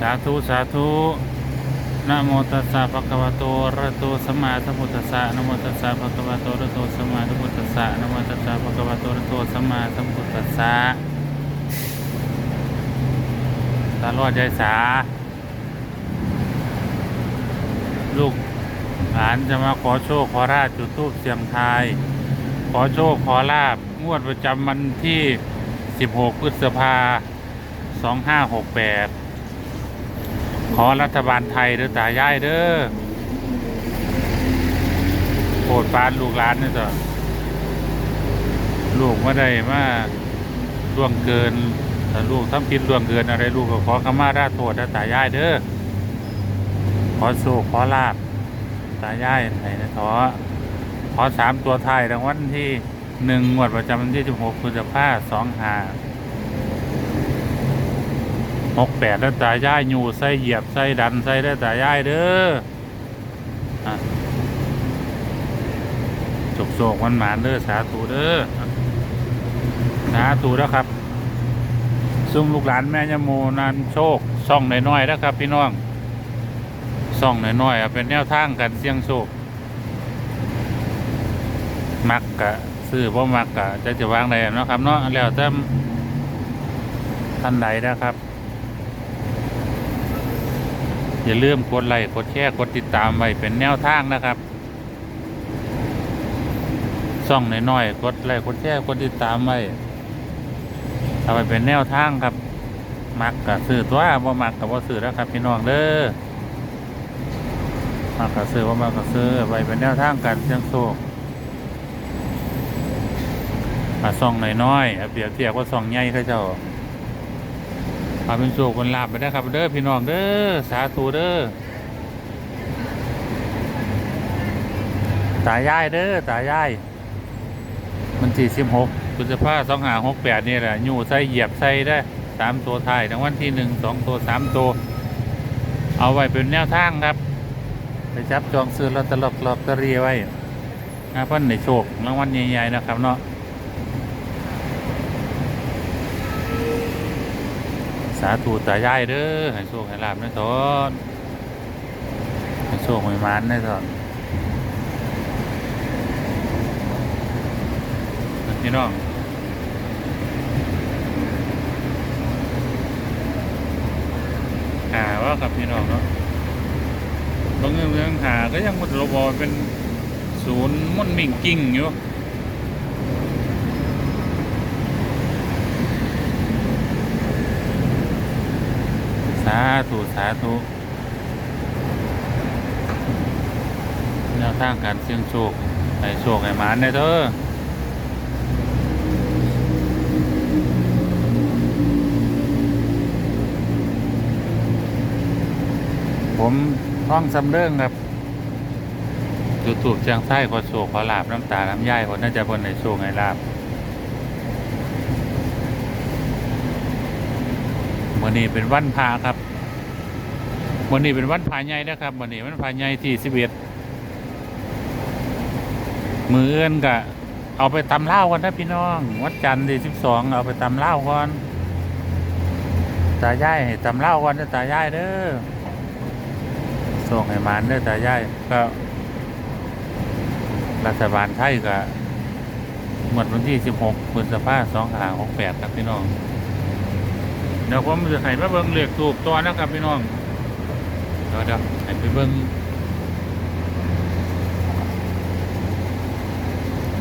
สาธุ สาธุนะโมตัสสะภะคะวะโตอะระหะโตสัมมาสัมพุทธัสสะนะโมตัสสะภะคะวะโตอะระหะโตสัมมาสัมพุทธัสสะนะโมตัสสะภะคะวะโตอะระหะโตสัมมาสัมพุทธัสสะตาลอดใจสา ลูกหลานจะมาขอโชคขอราชจุดทูปเสียงทาย ขอโชคขอลาบงวดประจำวันที่ 16พฤษภา2568 ขอรัฐบาลไทยเด้อตายายเด้อโปรดปานลูกหลานนี่ต่อลูกไม่ได้มาล่วงเกินถ้าลูกทำผิดล่วงเกินอะไรลูกก็ขอขมาราโทษเด้อตายายเด้อขอโชคขอลาบตายายให้นะขอขอสามตัวไทยรางวัลที่หนึ่งงวดประจำวันที่16พฤษภาคม25ห กแปดแล้วตายายอยู่ใส่เหยียบใส่ดันใส่ได้ตายายเด้อจกโศกมันหมานเด้อสาธุเด้อสาธุแล้วครับ ซุ่มลูกหลานแม่ยะโมนันโชคซ่องน้อยๆนะครับ พี่น้องซ่องน้อยๆเป็นแนวทางกันเสี่ยงโชคมักกะซื้อบ่มักกะจะจะวางไหนเนาะครับเนาะแล้วแต่ท่านใดนะครับ อย่าลืมกดไลค์กดแชร์กดติดตามไว้เป็นแนวทางนะครับซ่องน้อยๆกดไลค์กดแชร์กดติดตามไว้เอาไปเป็นแนวทางครับ มักกับซื้อตัวบ่มักกับว่าซื้อแล้วครับพี่น้องเด้อมักกับซื้อว่ามักกับซื้อไว้เป็นแนวทางการเสี่ยงโชคอาซ่องน้อยๆเปรียบเทียบว่าซ่องใหญ่เขาเจ้า ขอเป็นโชคคนลาบไปได้ครับ เด้อพี่น้องเด้อสาธุเด้อตายายเด้อตายายมันสี่สิบหกพฤษภาสองหาหกแปดนี่แหละอยู่ใส่เหยียบใส่ได้สามตัวไท้ายรางวัลที่หนึ่งสองตัวสามตัว เอาไว้เป็นแนวทางครับ ไปจับจองซื้อลอตเตอรี่ลอตเตอรี่ไว้นะเพิ่นในโชครางวัลใหญ่ๆนะครับเนาะ สาธุตายายเด้อให้โชคให้ลาบในตอนให้โชคให้มานในตอนพี่น้องหาว่ากับพี่น้องเนาะบางเรื่องหาก็ยังมุดระบอเป็นศูนย์มุ่นมิ่งกิ้งอยู่าธุสาธุแนวทางการเสี่ยงโชคให้โชคให้หมานได้เถอะผมท่องสำเริงครับจุดถูกเชียงไส้ขอโชคขอลาบน้ำตาน้ำย่ายคนน่าจะคนในโชคให้ลาบ วันนี้เป็นวันพระครับวันนี้เป็นวันพระใหญ่นะครับวันนี้วันพระใหญ่ที่สิบเอ็ดมือเอื้อนกะเอาไปตำเล่ากันนะพี่น้องวัดจันทร์ที่สิบสองเอาไปตำเล่าก่อนตาย่ายให้ตำเล่าก่อนนะตาย่ายเด้อส่งให้มานเด้อตาย่ายก็รัฐบาลไทยก็หมดวันที่สิบหกพฤษภาคมสองห้าหกแปดครับพี่น้อง เดี๋ยวผมจะให้มาเบิ้งเหล็กถูกตัวนะครับพี่น้องเดี๋ยวเดี๋ยวให้ไปเบิ้ง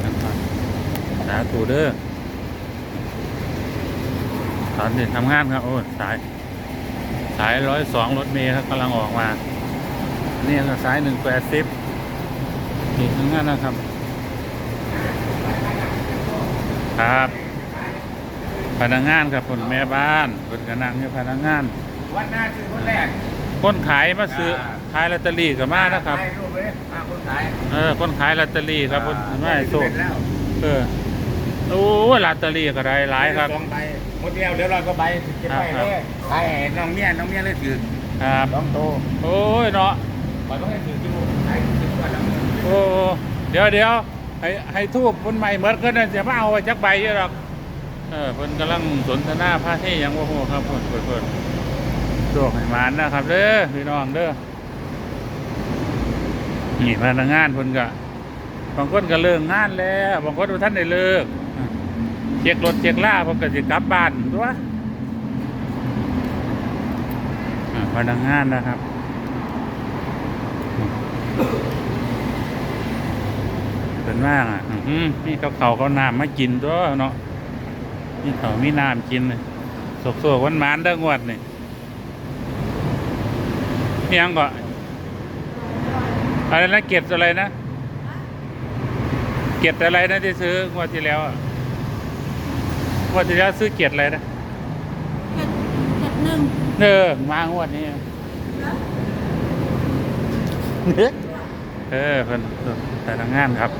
นะครับสาธุเด้อตอนนี้ทำงานครับ โอ้สาย สายร้อยสองรถเมล์ครับกำลังออกมา นี่ก็สายหนึ่งแปดสิบนี่ทำงานนะครับ ครับ พนักงานครับคนแม่บ้านคนกระนังเนี่ยพนักงาน วันหน้าคือคนแรกคนขายมาซื้อขายลอตเตอรี่กับมานะครับถ่ายรูปเลยมาคนขายเออคนขายลอตเตอรี่ครับคนไม่โชคเสร็จแล้วเออโอ้ยลอตเตอรี่ก็ได้หลายครับสองใบหมดแล้วเดี๋ยวเราก็ใบเก็บไปครับเลยขายให้น้องเมียน้องเมียเลยถือครับสองโตโอ้ยเนาะปล่อยต้องให้ถือที่นู่นขายถือก่อนแล้วโอ้เดี๋ยวเดี๋ยวให้ให้ทูบคนใหม่เหมือนกันนะจะมาเอาไปจักใบเยอะหรอก เออเพิ่นกำลังสนทนาพาเทศยังว่าโหครับเพิ่นเพิ่นเพิ่นโชคให้มานนะครับเด้อพี่น้องเด้อนี่พนักงานเพิ่นก็บางคนก็เลิกงานแล้วบางคนท่านได้เลิกเช็ครถเช็คล่าเพิ่นก็สิกลับบ้านตัวพนักงานนะครับเป็นมากอะนี่เขาเขาเขาน้ำมากินตัวเนาะ นี่เขามีน้ำกินเลยสกสกวันมานๆเด้องวดนี่นี่ยังก่อนอะไรนะเก็บอะไรนะ เก็บอะไรนะที่ซื้องวดที่แล้วอะงวดที่แล้วซื้อเก็บอะไรนะเจ็ดเจ็ดหนึ่งเออมางวดนี้เออเพิ่นแต่ทำงานครับ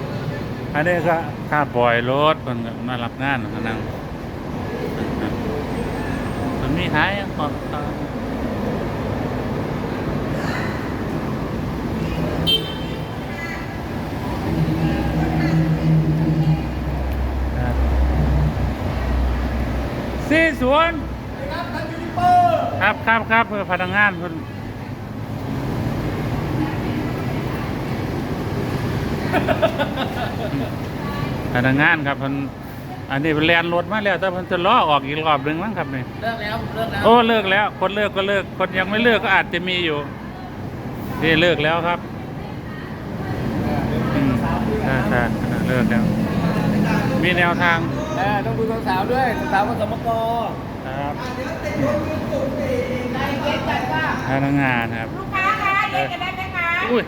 อันนี้ก็ค่าปล่อยรถเพิ่นก็มารับงานเขานั่ง มันมีหายก่อนสี่สวนครับครับครับเพื่อพนักงานเพิ่นพนักงานครับเพิ่น อันนี้เป็นแลนรถมาแล้วแต่เพิ่นจะล้อออกอีกรอบหนึ่งมั้งครับนี่เลิกแล้วเลิกแล้วโอ้เลิกแล้ว คนเลิกก็เลิก คนยังไม่เลิกก็อาจจะมีอยู่นี่เลิกแล้วครับอืมใช่ใช่เลิกแล้ว มีแนวทางเออต้องดูสาวๆด้วยสาวๆก็สมกครับพนักงานครับ ลูกค้าคะเล่นกันได้ไหมคะอุ้ย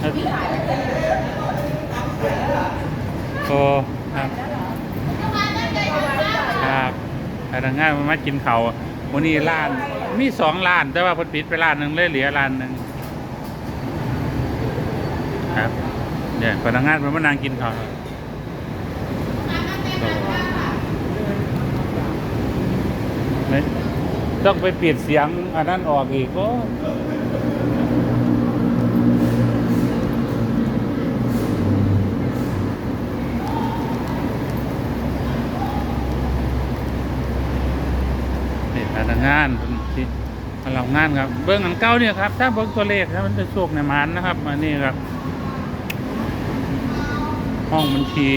โอ้ครับครับพนักงานมันมากินเขาวันนี้ร้าน มีสองร้าน แต่ว่าพนปิดไปร้านหนึ่งเลยเหลือร้านหนึ่งครับเนี่ยพนักงานมันมานั่งกินเขาวไม่ต้องไปเปิดเสียงอันนั้นออกอีกก็นี่พนักงานเพิ่นที่มารับงานครับ เบิ้งอันเก้าเนี่ยครับ ถ้าเบิ้งตัวเลขครับมันจะโชคในมันนะครับอันนี้ครับ ห้องบัญชี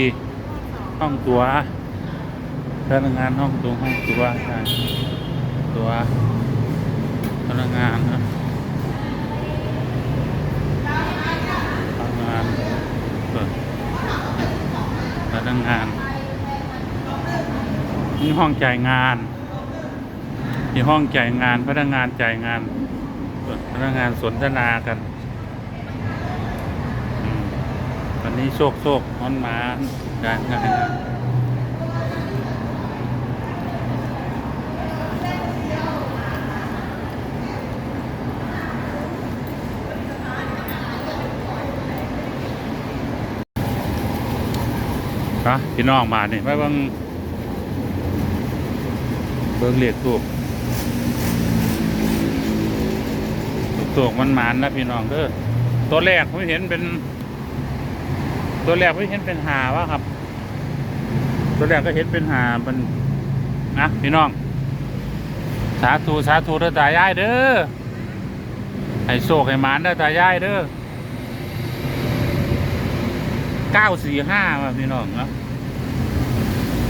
ห้องตัวพนักงานห้องตัวห้องตัวใช่ตัวพนักงานนะพนักงานเปิดพนักงานนี่ห้องจ่ายงาน นี่ห้องจ่ายงานพนักงานจ่ายงานพนักงานสนทนากันตอนนี้โชคโชคฮอนมาการงานครับพี่น้องมาเนี่ยไปเบิ่งเบิ่งเหล็กตูก ตูกมันหมานนะพี่น้องเด้อตัวแรกผมเห็นเป็น ตัวแรกไม่เห็นเป็นหาวะครับ ตัวแรกก็เห็นเป็นหามันนะพี่น้อง สาธุสาธุเด้อตายายเด้อให้โศกให้หมานเด้อตายายเด้อเก้าสี่ห้าว่ะพี่น้องเนาะ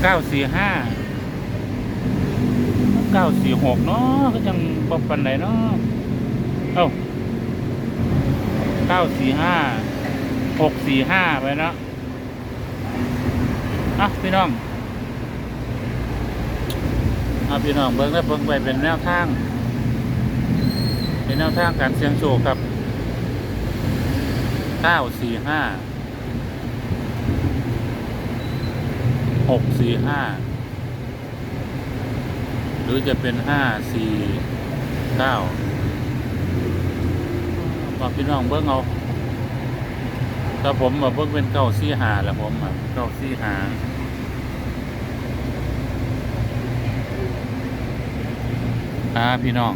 เก้าสี่ห้าเก้าสี่หกเนาะก็ยังบอปันไหนเนาะ เอ้าเก้าสี่ห้าหกสี่ห้าไปเนาะอะพี่น้องเอาพี่น้องเบิ้งแล้วเบิ้งไปเป็นแนวทาง เป็นแนวทางการเสี่ยงโชคครับเก้าสี่ห้าหกสี่ห้าหรือจะเป็นห้าสี่เก้า บอกพี่น้องเบิ้งเอาถ้าผมแบบเพิ่งเป็นเก้าซี่หาแหละผมเก้าซี่หาอ่าพี่น้อง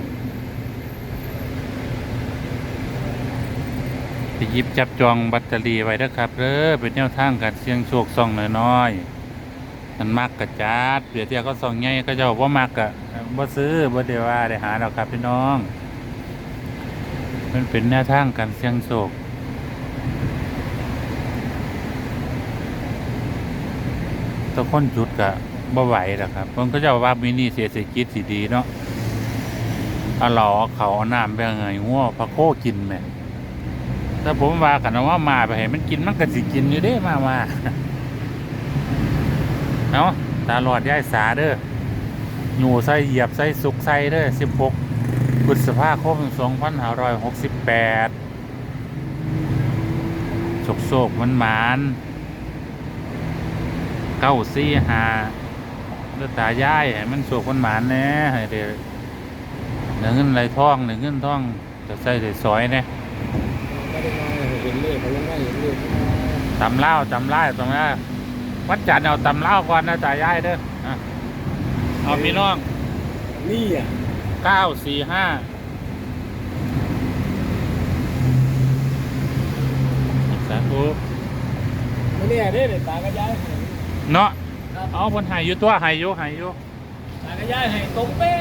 ไปยิบจับจองแบตเตอรี่ไว้นะครับเด้อเป็นแนวทางการเสี่ยงโชคซองน้อยๆมันมักกระจัดเปรียบเทียก็สองไงก็จะบอกว่ามักกะบ่ซื้อบ่ได้ว่าได้หาดอกครับพี่น้อง มันเป็นแนวทางการเสี่ยงโชคตะค้นจุดกะบ่ไหวหรอกครับมันก็จะว่ามินี่เศรษฐกิจสิดีเนาะเอาหล่อเอาเขาเอาน้ำไปไงงัวพะโคกินแหม่ถ้าผมว่ากันว่ามาไปให้มันกินมันก็สิกินอยู่เด้มามาเอาตาหลอดย้ายสาเด้ออยู่ใส่เหยียบใส่สุกใส่เด้อสิบหก พฤษภาคมสองพันห้าร้อยหกสิบแปดโศกโศกมันหมานเก้าสี่หาเลือตายายมันโศกมันหมานแน่เดี๋ยวหนึ่งเงินไหลท่องหนึ่งเงินท่องจะใส่ใส่ซอยเนี่ยไม่ได้มาเลขเขายังไม่เห็นเลขตำเล่าตำไล่ตรงนั้นวัดจันเอาตำเล่าก่อนนะตายายเด้อเอาพี่น้อง นี่อะ เก้าสี่ห้าสาธุไม่เนี่ยเด้เด็ดตากระยายเนาะครับเอาบนหายอยู่ตัวหายอยู่หายอยู่ตากระยายให้ตรงเป๊ะ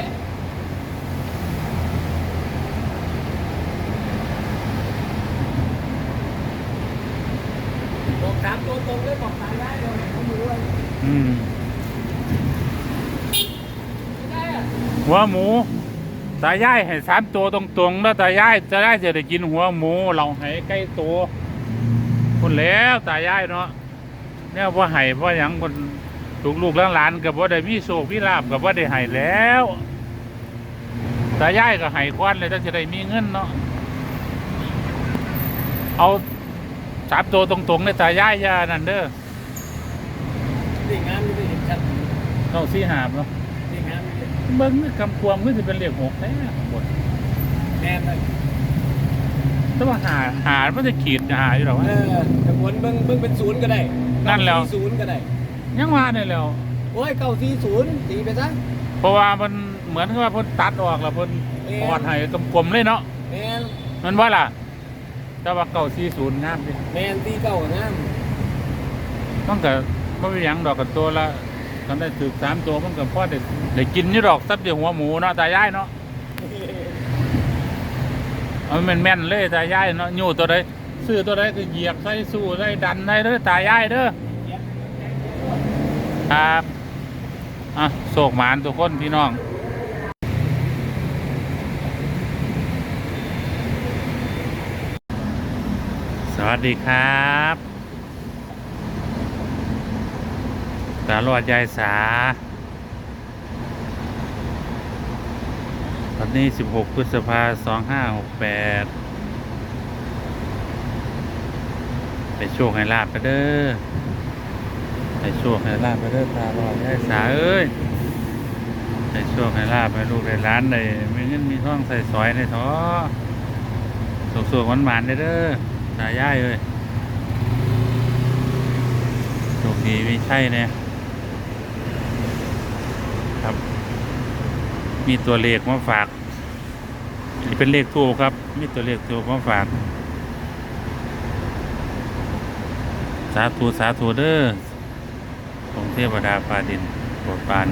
บอกถามตัวตรงเลยบอกตายายเดี๋ยวให้เขาดูว่าอืมไม่ได้อะหัวหมู ตาย่ายให้สามตัวตรงๆแล้วตาย่ายจะได้จะได้กินหัวหมูเราให้ใกล้ตัวคนแล้วตาย่ายเนาะเนี่ยว่าให้ว่าหยังคนลูกลูกๆหลานๆกับว่าได้มีโชคมีลาบกับว่าได้ให้แล้วตาย่ายก็ให้ควันเลยถ้าจะได้มีเงินเนาะเอาสามตัวตรงๆในตาย่ายอยานั่นเด้อนี่งานไม่ได้เห็นชัดต้องซีหามเนาะนี่งานไม่ได้ เบิ้งนี่คำควมก็จะเป็นเลขหกแท้ข้างบนแน่นเลยแต่ว่าหาหามันจะขีดหาอยู่หรอวะ เออแต่ผลเบิ่งเบิ่งเป็นศูนย์ก็ได้นั่นแล้วเก้าสี่ศูนย์ก็ได้ ยังว่าเนี่ยแล้ว โอ้ยเก้าสี่ศูนย์ตีไปซะเพราะว่ามันเหมือนกับว่าเพิ่นตัดออกแล้วเพิ่นเอ๊ะออดให้กลมๆเลยเนาะแมนมันว่าล่ะ แต่ว่าเก่าสี่ศูนย์งามดิแมนตีเก้ากับน้มันก็ไม่เป็นหยังดอกกับตัวละ ตอนได้ถือสามตัวมันก็พอได้ได้กินนี่ดอกซับเดียวหัวหมูเนาะตายายเนาะเอามันแม่นเลยตายายเนาะอยู่ตัวใดซื้อตัวใดก็เหยียบใส่สู้ได้ดันได้เด้อตายายเด้อครับอะโศกหมานทุกคนพี่น้องสวัสดีครับ ตาลวดยายสา ตอนนี้ 16 พฤษภา2568ไปโชคให้ลาบไปเด้อไปโชคให้ลาบไปเด้อตาลอดยายสาเอ้ยไปโชคให้ลาบให้ลูกให้ร้านได้มีเงินมีทองใส่สอยในท้อสุกๆหวานๆเด้อเด้อตายายเอ้ยโชคดีไม่ใช่เนี่ยครับ มีตัวเลขมาฝากนี่เป็นเลขทูครับ มีตัวเลขทูมาฝาก สาธุสาธุเด้อของเทวดาฟ้าดินโปรดปาน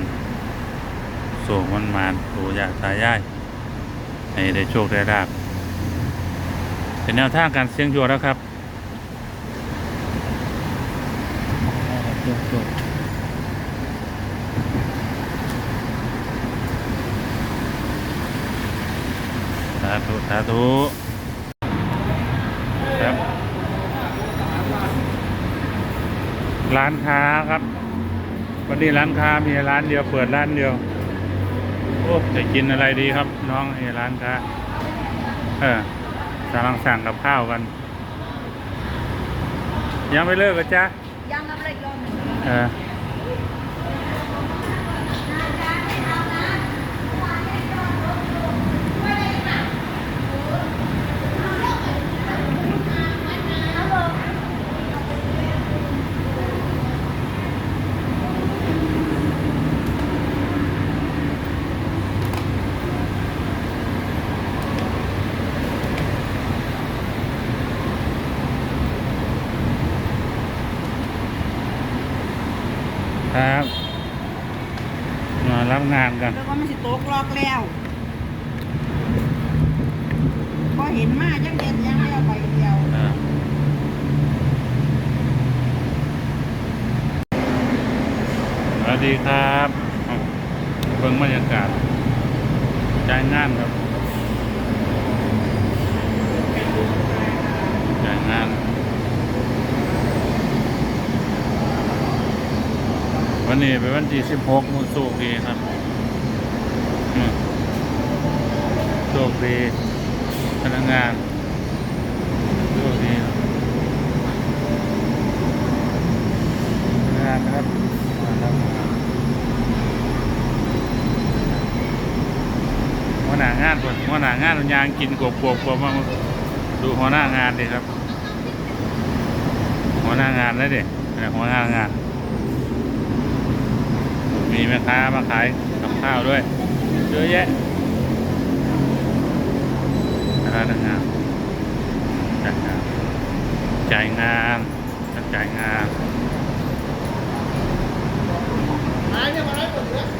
โศกมันมานปู่ย่าตายายให้ได้โชคได้ลาบเป็นแนวทางการเสี่ยงโชคแล้วครับสาธุสาธุครับ ร้านค้าครับ วันนี้ร้านค้ามีร้านเดียวเปิดร้านเดียวโอ้จะกินอะไรดีครับ น้องไอ้ร้านค้า เออกำลังสั่งกับข้าวกัน ยังไม่เลิกกันจ้ะยังรับเลยรอบหนึ่ง เออ วัสดีครับเบิ่งบรรยากาศจ่ายงานครับจ่ายงาน วันนี้เป็นวันที่16มือโชคดีครับโชคดีพนักงานโชคดีพนักงานนะครับมาทำงานหัวหน้า งานก่อนหัวหน้างานยางกินกบกบกบมาดูหัวหน้างานดิครับ หัวหน้างานแล้วดิหัวหน้างาน มีแม่ค้ามาขายกับข้าวด้วยเยอะแยะร้านงานจ่ายงานจ่ายงานจ่ายงานหายเนี่ยมาได้หมดเลย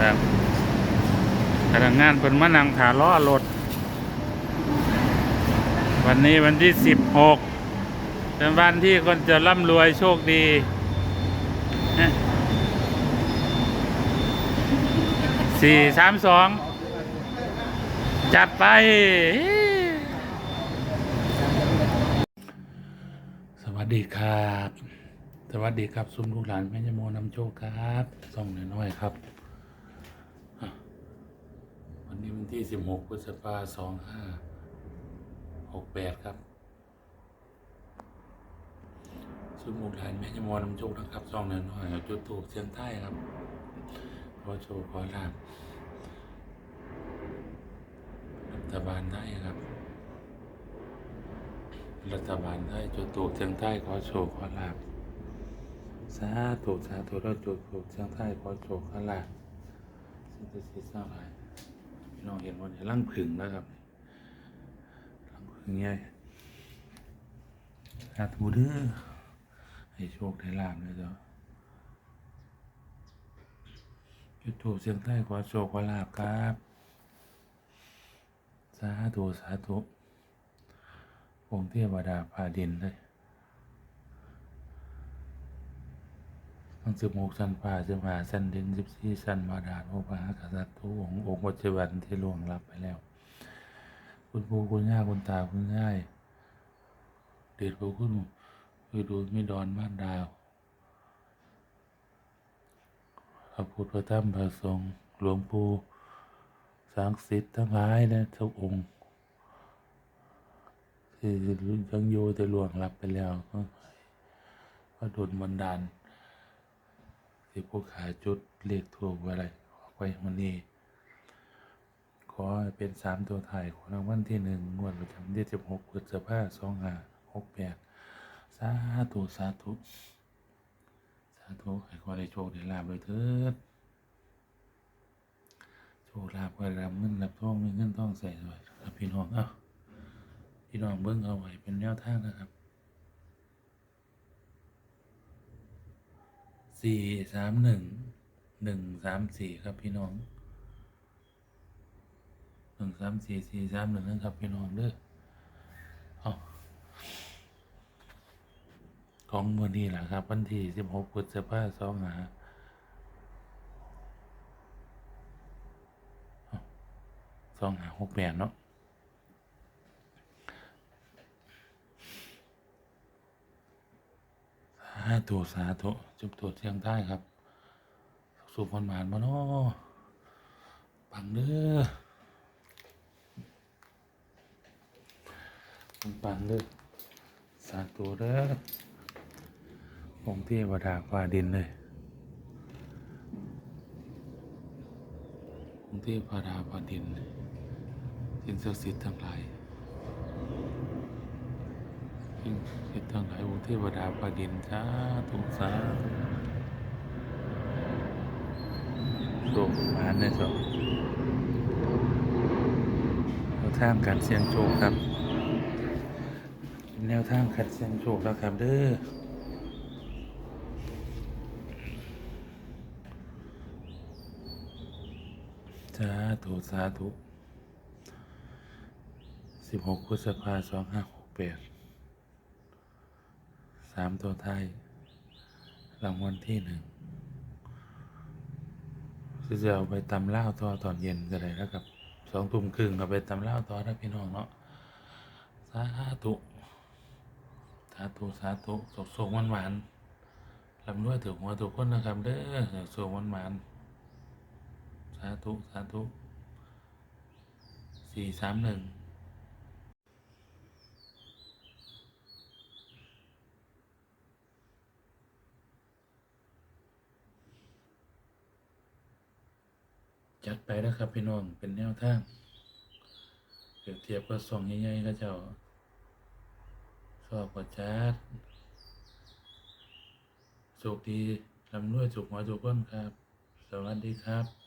ครับพนักงานเป็นมานั่งถาล้อรถวันนี้วันที่สิบหกเป็นวันที่คนจะร่ำรวยโชคดีสี่สามสองจัดไป สวัสดีครับ สวัสดีครับซุ้มลูกหลานแม่ยโมนำโชคครับส่องน้อยๆครับ วันนี้วันที่สิบหกพฤษภาสองห้าหกแปดครับซุมลูกหลานแม่ยโมนำโชคนะครับส่องน้อยๆเอาจุดถูกเสียงใต้ครับขอโชว์ขอลาบรัฐบาลได้ครับ รัฐบาลได้จุดถูกเสียงใต้ขอโชว์ขอลาบสาธุสาธุเราจุดถูกเชียงไทยขอโชคขลาสิ่งที่สิสร้างหลาย พี่น้องเห็นวันนี้ร่างผึ่งนะครับร่างผึ่งใหญ่สาธุเด้อให้โชคได้ลาบเลยเจ้าจุดถูกเชียงไทยขอโชคขอลาบครับ สาธุสาธุองค์เทวดาพาดินเลย ทั้งสิบหกสันป่าสิบห้าสันดินสิบสี่สันบาดาลโอภากษัตริย์ทุกองค์องค์ปัจจุบันที่ล่วงลับไปแล้ว คุณปู่คุณย่าคุณตาคุณย่ายเดชพระคุณคือดูมิดอนบ้านดาวพระพุทธพระธรรมพระสงฆ์หลวงปู่สังสิทธิ์ทั้งหลายนะทุกองค์ที่ยังอยู่แต่ล่วงลับไปแล้วก็ก็โดนบันดาล ที่ผู้ขายจุดเลขถูกไว้อะไรออกไว้วันนี้ ขอเป็นสามตัวถ่ายของรางวัลที่หนึ่งงวดประจำที่สิบหกพฤษภาสองห้าหกแปดสาธุสาธุสาธุให้ขอได้โชคได้ลาบเลยเถิดโชคลาภก็รับเงินรับทองมีเงินทองใส่ด้วยครับพี่น้องเอ้าพี่น้องเบิ้งเอาไว้เป็นแนวทางนะครับ สี่สามหนึ่งหนึ่งสามสี่ครับพี่น้องหนึ่งสามสี่สี่สามหนึ่งนะครับพี่น้องเด้อเอาของวันนี้แหละครับ วันที่สิบหกพฤษภาสองหาเอาสองหาหกแปดเนาะาธุสาธุจุบตัวเชียงใต้ครับ สุพรหมานมาเนาะปังเด้อปังปังเด้อสาธุเด้อองค์เทวดาฟ้าดินเลยองค์เทวดาฟ้าดินสิ่งศักดิ์สิทธิ์ทั้งหลายสิ่ง ทั้งหลายองค์เทวดาประดินสาธุสาธุโชคมานในะสองแนวทางการเสี่ยงโชคครับ แนวทางขัดเสี่ยงโชคแล้วครับเด้อสาธุสาธุสิบหกพฤษภาสองห้าหกแปดามตัวท้ายรางวัลที่หนึ่งจะเอาไปตำเล่าต่อตอนเย็นก็ได้แล้วกับสองทุ่มครึ่งเอาไปตำเล่าต่อนะพี่น้องเนาะสาธุสาธุสาธุสกสกหวานหวานลำด้วยถือหัวถูกคนนะครับเด้อสกสกหวานหวานสาธุสาธุสี่สามหนึ่ง จัดไปนะครับพี่น้องเป็นแนวทางเปรียบเทียบกับซองใหญ่ๆก็เจ้าชอบกว่าจัดโชคดีลำรวยสุขหัวทุกคนครับ สวัสดีครับ